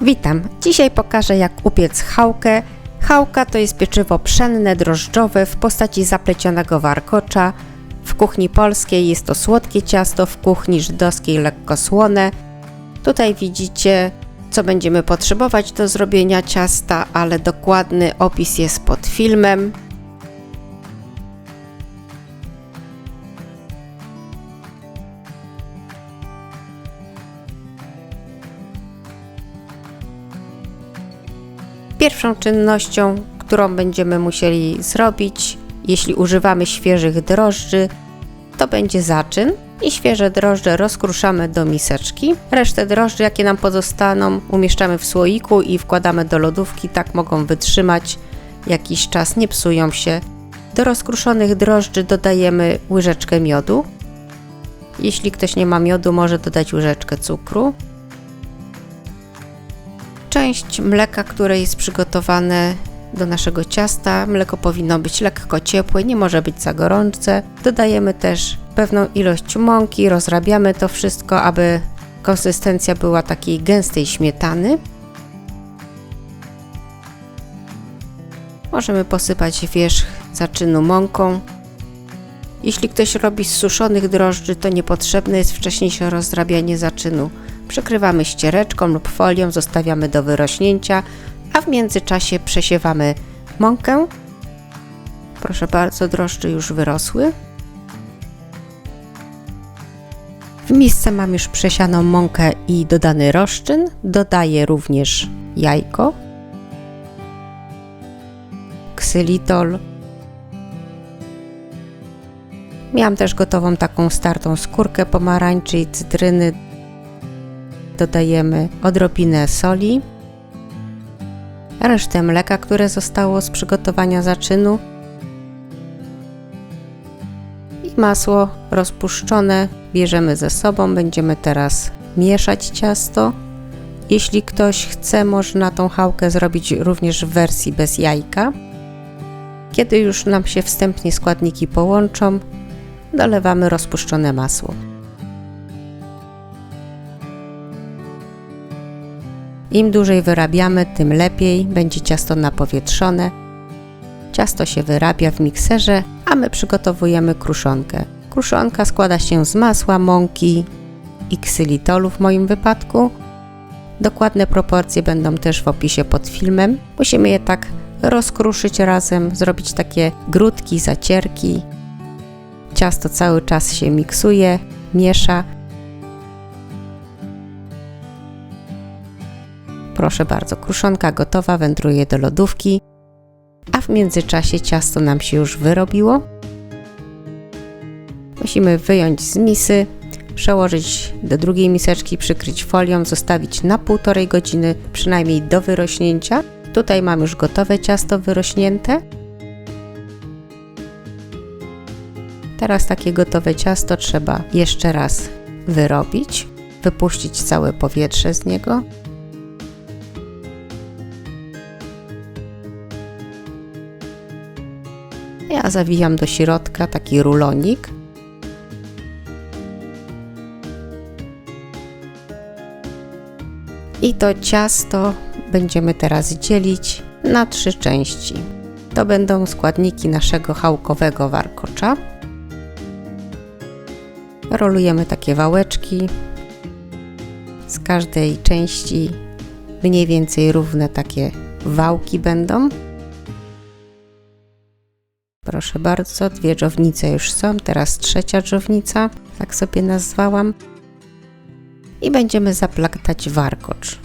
Witam. Dzisiaj pokażę jak upiec chałkę. Chałka to jest pieczywo pszenne drożdżowe w postaci zaplecionego warkocza. W kuchni polskiej jest to słodkie ciasto, w kuchni żydowskiej lekko słone. Tutaj widzicie co będziemy potrzebować do zrobienia ciasta, ale dokładny opis jest pod filmem. Pierwszą czynnością, którą będziemy musieli zrobić, jeśli używamy świeżych drożdży, to będzie zaczyn. I świeże drożdże rozkruszamy do miseczki. Resztę drożdży, jakie nam pozostaną, umieszczamy w słoiku i wkładamy do lodówki. Tak mogą wytrzymać jakiś czas, nie psują się. Do rozkruszonych drożdży dodajemy łyżeczkę miodu. Jeśli ktoś nie ma miodu, może dodać łyżeczkę cukru część mleka, które jest przygotowane do naszego ciasta. Mleko powinno być lekko ciepłe, nie może być za gorące. Dodajemy też pewną ilość mąki, rozrabiamy to wszystko, aby konsystencja była takiej gęstej śmietany. Możemy posypać wierzch zaczynu mąką. Jeśli ktoś robi z suszonych drożdży, to niepotrzebne jest wcześniejsze rozrabianie zaczynu. Przykrywamy ściereczką lub folią, zostawiamy do wyrośnięcia, a w międzyczasie przesiewamy mąkę. Proszę bardzo, drożdże już wyrosły. W misce mam już przesianą mąkę i dodany rozczyn. Dodaję również jajko, ksylitol. Miałam też gotową taką startą skórkę pomarańczy i cytryny dodajemy odrobinę soli, resztę mleka, które zostało z przygotowania zaczynu i masło rozpuszczone bierzemy ze sobą. Będziemy teraz mieszać ciasto. Jeśli ktoś chce, można tą chałkę zrobić również w wersji bez jajka. Kiedy już nam się wstępnie składniki połączą, dolewamy rozpuszczone masło. Im dłużej wyrabiamy, tym lepiej będzie ciasto napowietrzone. Ciasto się wyrabia w mikserze, a my przygotowujemy kruszonkę. Kruszonka składa się z masła, mąki i ksylitolu w moim wypadku. Dokładne proporcje będą też w opisie pod filmem. Musimy je tak rozkruszyć razem, zrobić takie grudki, zacierki. Ciasto cały czas się miksuje, miesza Proszę bardzo, kruszonka gotowa, wędruje do lodówki, a w międzyczasie ciasto nam się już wyrobiło. Musimy wyjąć z misy, przełożyć do drugiej miseczki, przykryć folią, zostawić na półtorej godziny, przynajmniej do wyrośnięcia. Tutaj mam już gotowe ciasto wyrośnięte. Teraz takie gotowe ciasto trzeba jeszcze raz wyrobić, wypuścić całe powietrze z niego. Ja zawijam do środka taki rulonik. I to ciasto będziemy teraz dzielić na trzy części. To będą składniki naszego chałkowego warkocza. Rolujemy takie wałeczki. Z każdej części mniej więcej równe takie wałki będą. Proszę bardzo, dwie dżownice już są, teraz trzecia dżownica, tak sobie nazwałam. I będziemy zaplatać warkocz.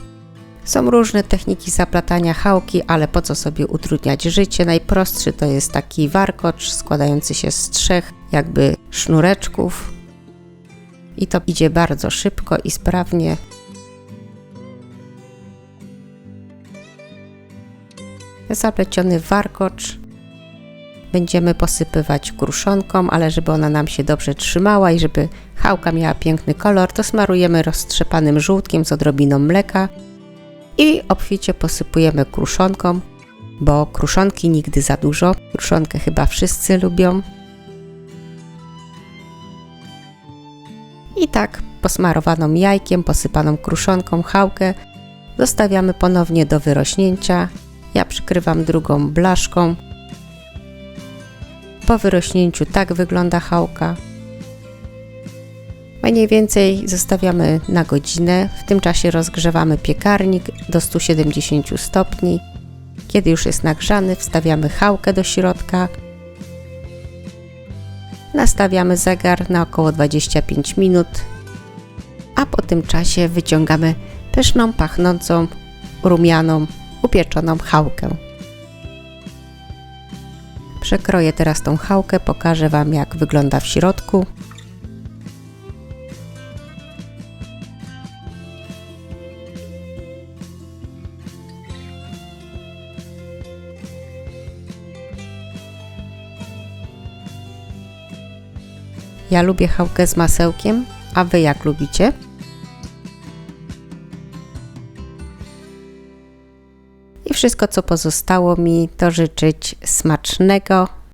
Są różne techniki zaplatania chałki, ale po co sobie utrudniać życie? Najprostszy to jest taki warkocz składający się z trzech jakby sznureczków. I to idzie bardzo szybko i sprawnie. Zapleciony warkocz będziemy posypywać kruszonką, ale żeby ona nam się dobrze trzymała i żeby chałka miała piękny kolor, to smarujemy roztrzepanym żółtkiem z odrobiną mleka i obficie posypujemy kruszonką, bo kruszonki nigdy za dużo. Kruszonkę chyba wszyscy lubią. I tak posmarowaną jajkiem, posypaną kruszonką chałkę Zostawiamy ponownie do wyrośnięcia. Ja przykrywam drugą blaszką. Po wyrośnięciu tak wygląda chałka. Mniej więcej zostawiamy na godzinę. W tym czasie rozgrzewamy piekarnik do 170 stopni. Kiedy już jest nagrzany, wstawiamy chałkę do środka. Nastawiamy zegar na około 25 minut, a po tym czasie wyciągamy pyszną, pachnącą, rumianą, upieczoną chałkę. Przekroję teraz tą chałkę, pokażę Wam jak wygląda w środku. Ja lubię chałkę z masełkiem, a Wy jak lubicie? Wszystko co pozostało mi to życzyć smacznego,